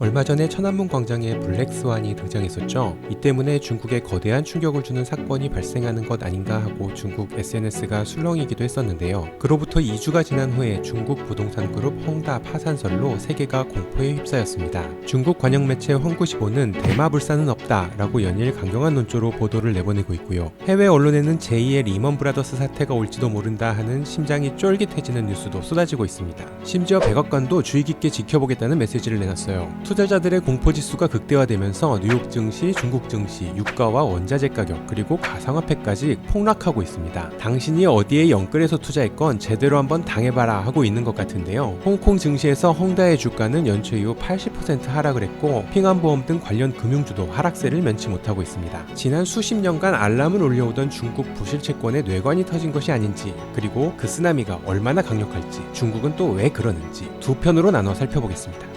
얼마 전에 천안문 광장에 블랙스완이 등장했었죠. 이 때문에 중국에 거대한 충격을 주는 사건이 발생하는 것 아닌가 하고 중국 SNS가 술렁이기도 했었는데요. 그로부터 2주가 지난 후에 중국 부동산 그룹 헝다 파산설로 세계가 공포에 휩싸였습니다. 중국 관영 매체 황구시보는 대마 불사는 없다라고 연일 강경한 논조로 보도를 내보내고 있고요. 해외 언론에는 제2의 리먼 브라더스 사태가 올지도 모른다 하는 심장이 쫄깃해지는 뉴스도 쏟아지고 있습니다. 심지어 백악관도 주의 깊게 지켜보겠다는 메시지를 내놨어요. 투자자들의 공포 지수가 극대화되면서 뉴욕 증시, 중국 증시, 유가와 원자재 가격 그리고 가상화폐까지 폭락하고 있습니다. 당신이 어디에 영끌해서 투자했건 제대로 한번 당해봐라 하고 있는 것 같은데요. 홍콩 증시에서 헝다의 주가는 연초 이후 80% 하락을 했고 핑안보험 등 관련 금융주도 하락세를 면치 못하고 있습니다. 지난 수십 년간 알람을 올려오던 중국 부실 채권에 뇌관이 터진 것이 아닌지 그리고 그 쓰나미가 얼마나 강력할지 중국은 또 왜 그러는지 두 편으로 나눠 살펴보겠습니다.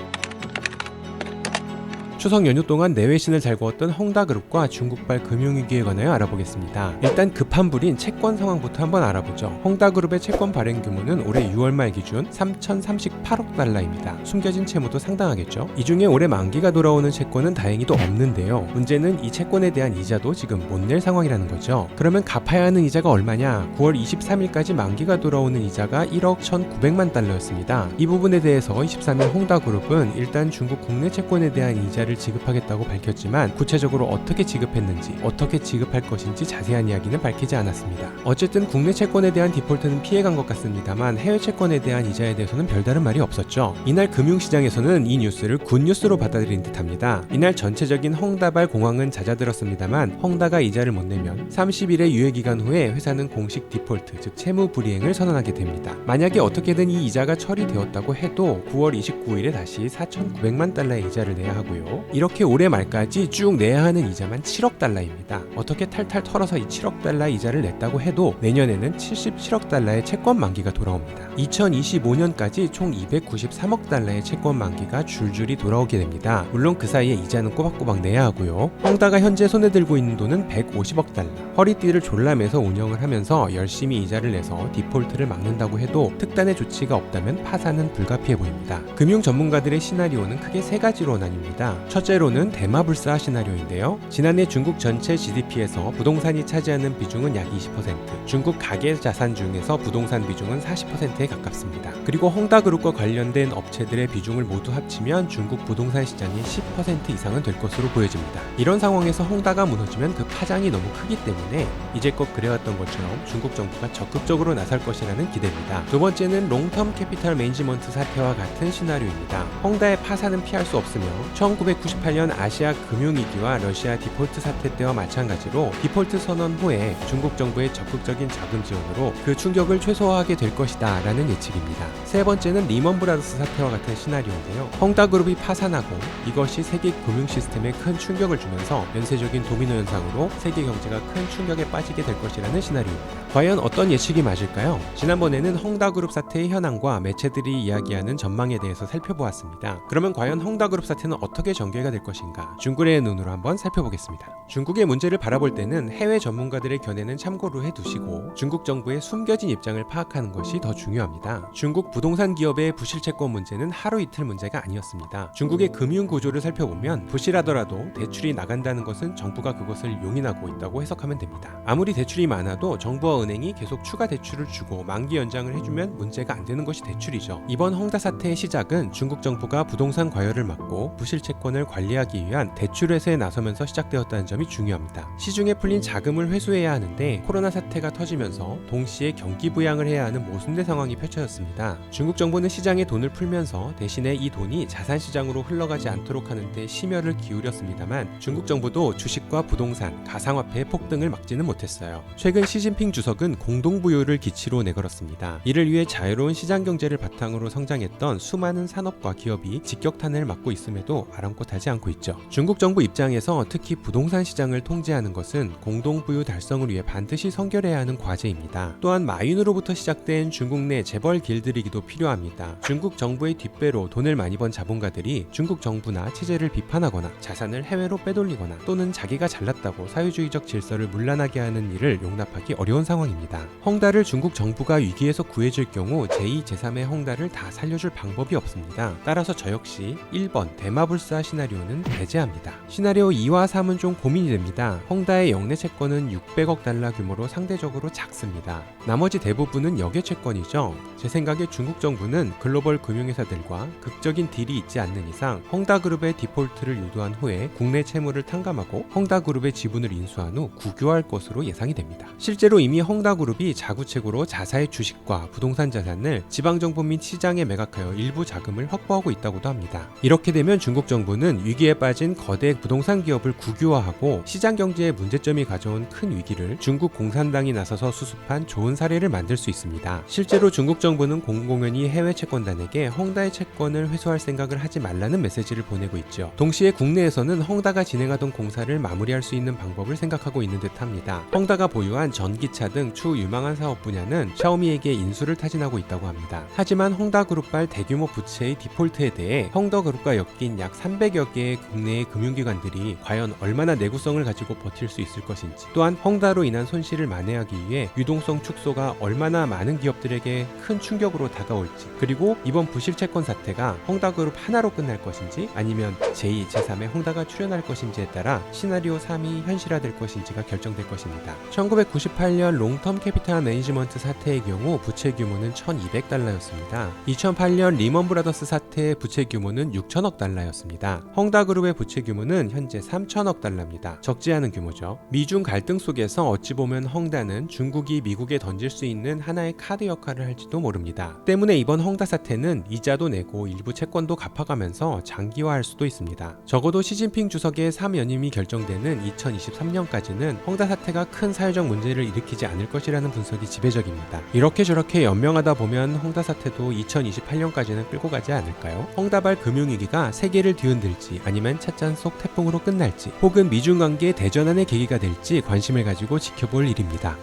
추석 연휴 동안 내외신을 잘 그었던 헝다그룹과 중국발 금융위기에 관하여 알아보겠습니다. 일단 급한 불인 채권 상황부터 한번 알아보죠. 헝다그룹의 채권 발행 규모는 올해 6월 말 기준 3,038억 달러입니다. 숨겨진 채무도 상당하겠죠. 이 중에 올해 만기가 돌아오는 채권은 다행히도 없는데요. 문제는 이 채권에 대한 이자도 지금 못 낼 상황이라는 거죠. 그러면 갚아야 하는 이자가 얼마냐? 9월 23일까지 만기가 돌아오는 이자가 1억 1,900만 달러였습니다. 이 부분에 대해서 23일 헝다그룹은 일단 중국 국내 채권에 대한 이자를 지급하겠다고 밝혔지만 구체적으로 어떻게 지급했는지 어떻게 지급할 것인지 자세한 이야기는 밝히지 않았습니다. 어쨌든 국내 채권에 대한 디폴트는 피해간 것 같습니다만 해외 채권에 대한 이자에 대해서는 별다른 말이 없었죠. 이날 금융시장에서는 이 뉴스를 굿뉴스로 받아들인 듯합니다. 이날 전체적인 헝다발 공황은 잦아들었습니다만 헝다가 이자를 못 내면 30일의 유예 기간 후에 회사는 공식 디폴트 즉 채무 불이행을 선언하게 됩니다. 만약에 어떻게든 이 이자가 처리되었다고 해도 9월 29일에 다시 4,900만 달러의 이자를 내야 하고요. 이렇게 올해 말까지 쭉 내야 하는 이자만 7억 달러입니다. 어떻게 탈탈 털어서 이 7억 달러 이자를 냈다고 해도 내년에는 77억 달러의 채권 만기가 돌아옵니다. 2025년까지 총 293억 달러의 채권 만기가 줄줄이 돌아오게 됩니다. 물론 그 사이에 이자는 꼬박꼬박 내야 하고요. 헝다가 현재 손에 들고 있는 돈은 150억 달러. 허리띠를 졸라매서 운영을 하면서 열심히 이자를 내서 디폴트를 막는다고 해도 특단의 조치가 없다면 파산은 불가피해 보입니다. 금융 전문가들의 시나리오는 크게 세 가지로 나뉩니다. 첫째로는 대마불사 시나리오인데요. 지난해 중국 전체 GDP에서 부동산이 차지하는 비중은 약 20%, 중국 가계 자산 중에서 부동산 비중은 40%에 가깝습니다. 그리고 헝다그룹과 관련된 업체들의 비중을 모두 합치면 중국 부동산 시장이 10% 이상은 될 것으로 보여집니다. 이런 상황에서 헝다가 무너지면 그 파장이 너무 크기 때문에 이제껏 그래왔던 것처럼 중국 정부가 적극적으로 나설 것이라는 기대입니다. 두 번째는 롱텀 캐피탈 매니지먼트 사태와 같은 시나리오입니다. 헝다의 파산은 피할 수 없으며 1998년 아시아 금융위기와 러시아 디폴트 사태 때와 마찬가지로 디폴트 선언 후에 중국 정부의 적극적인 자금 지원으로 그 충격을 최소화하게 될 것이다 라는 예측입니다. 세 번째는 리먼 브라더스 사태와 같은 시나리오인데요. 헝다 그룹이 파산하고 이것이 세계 금융 시스템에 큰 충격을 주면서 연쇄적인 도미노 현상으로 세계 경제가 큰 충격에 빠지게 될 것이라는 시나리오입니다. 과연 어떤 예측이 맞을까요? 지난번에는 헝다 그룹 사태의 현황과 매체들이 이야기하는 전망에 대해서 살펴보았습니다. 그러면 과연 헝다 그룹 사태는 어떻게 전 개가 될 것인가? 중국의 눈으로 한번 살펴보겠습니다. 중국의 문제를 바라볼 때는 해외 전문가들의 견해는 참고로 해두시고 중국 정부의 숨겨진 입장을 파악하는 것이 더 중요합니다. 중국 부동산 기업의 부실 채권 문제는 하루 이틀 문제가 아니었습니다. 중국의 금융 구조를 살펴보면 부실하더라도 대출이 나간다는 것은 정부가 그것을 용인하고 있다고 해석하면 됩니다. 아무리 대출이 많아도 정부와 은행이 계속 추가 대출을 주고 만기 연장을 해주면 문제가 안 되는 것이 대출이죠. 이번 헝다 사태의 시작은 중국 정부가 부동산 과열을 막고 부실 채권을 관리하기 위한 대출 회수에 나서면서 시작되었다는 점이 중요합니다. 시중에 풀린 자금을 회수해야 하는데 코로나 사태가 터지면서 동시에 경기 부양을 해야 하는 모순된 상황이 펼쳐졌습니다. 중국 정부는 시장에 돈을 풀면서 대신에 이 돈이 자산 시장으로 흘러가지 않도록 하는데 심혈을 기울였습니다만 중국 정부도 주식과 부동산, 가상화폐의 폭등을 막지는 못했어요. 최근 시진핑 주석은 공동부유를 기치로 내걸었습니다. 이를 위해 자유로운 시장 경제를 바탕으로 성장했던 수많은 산업과 기업이 직격탄을 맞고 있음에도 아랑곳 하지 않고 있죠. 중국 정부 입장에서 특히 부동산 시장을 통제하는 것은 공동부유 달성을 위해 반드시 성결해야 하는 과제입니다. 또한 마윈으로부터 시작된 중국 내 재벌 길들이기도 필요합니다. 중국 정부의 뒷배로 돈을 많이 번 자본가들이 중국 정부나 체제 체제를 비판하거나 자산을 해외로 빼돌리거나 또는 자기가 잘났다고 사회주의적 질서를 문란하게 하는 일을 용납하기 어려운 상황입니다. 헝다를 중국 정부가 위기에서 구해줄 경우 제2, 제3의 헝다를 다 살려줄 방법이 없습니다. 따라서 저 역시 1번 대마불사 시나리오는 배제합니다. 시나리오 2와 3은 좀 고민이 됩니다. 헝다의 영내 채권은 600억 달러 규모로 상대적으로 작습니다. 나머지 대부분은 역외 채권이죠. 제 생각에 중국 정부는 글로벌 금융회사들과 극적인 딜이 있지 않는 이상 헝다그룹의 디폴트를 유도한 후에 국내 채무를 탕감하고 헝다그룹의 지분을 인수한 후 국유화할 것으로 예상이 됩니다. 실제로 이미 헝다그룹이 자구책으로 자사의 주식과 부동산 자산을 지방정부 및 시장에 매각하여 일부 자금을 확보하고 있다고도 합니다. 이렇게 되면 중국 정부는 위기에 빠진 거대 부동산 기업을 국유화하고 시장 경제에 문제점이 가져온 큰 위기를 중국 공산당이 나서서 수습한 좋은 사례를 만들 수 있습니다. 실제로 중국 정부는 공공연히 해외 채권단에게 헝다의 채권을 회수할 생각을 하지 말라는 메시지를 보내고 있죠. 동시에 국내에서는 헝다가 진행하던 공사를 마무리할 수 있는 방법을 생각하고 있는 듯합니다. 헝다가 보유한 전기차 등 추 유망한 사업 분야는 샤오미에게 인수를 타진하고 있다고 합니다. 하지만 헝다그룹발 대규모 부채의 디폴트에 대해 헝다그룹과 엮인 약 300여 개의 국내의 금융기관들이 과연 얼마나 내구성을 가지고 버틸 수 있을 것인지 또한 헝다로 인한 손실을 만회하기 위해 유동성 축소가 얼마나 많은 기업들에게 큰 충격으로 다가올지 그리고 이번 부실 채권 사태가 헝다그룹 하나로 끝날 것인지 아니면 제2, 제3의 헝다가 출연할 것인지에 따라 시나리오 3이 현실화될 것인지가 결정될 것입니다. 1998년 롱텀 캐피탈 매니지먼트 사태의 경우 부채 규모는 1200달러였습니다. 2008년 리먼 브라더스 사태의 부채 규모는 6천억 달러였습니다. 헝다그룹의 부채 규모는 현재 3천억 달러입니다. 적지 않은 규모죠. 미중 갈등 속에서 어찌 보면 헝다는 중국이 미국에 던질 수 있는 하나의 카드 역할을 할지도 모릅니다. 때문에 이번 헝다 사태는 이자도 내고 일부 채권도 갚아가면서 장기화할 수도 있습니다. 적어도 시진핑 주석의 3연임이 결정되는 2023년까지는 헝다 사태가 큰 사회적 문제를 일으키지 않을 것이라는 분석이 지배적입니다. 이렇게 저렇게 연명하다 보면 헝다 사태도 2028년까지는 끌고 가지 않을까요? 헝다발 금융위기가 세계를 뒤흔들 지 아니면 찻잔 속 태풍으로 끝날지 혹은 미중 관계 대전환의 계기가 될지 관심을 가지고 지켜볼 일입니다.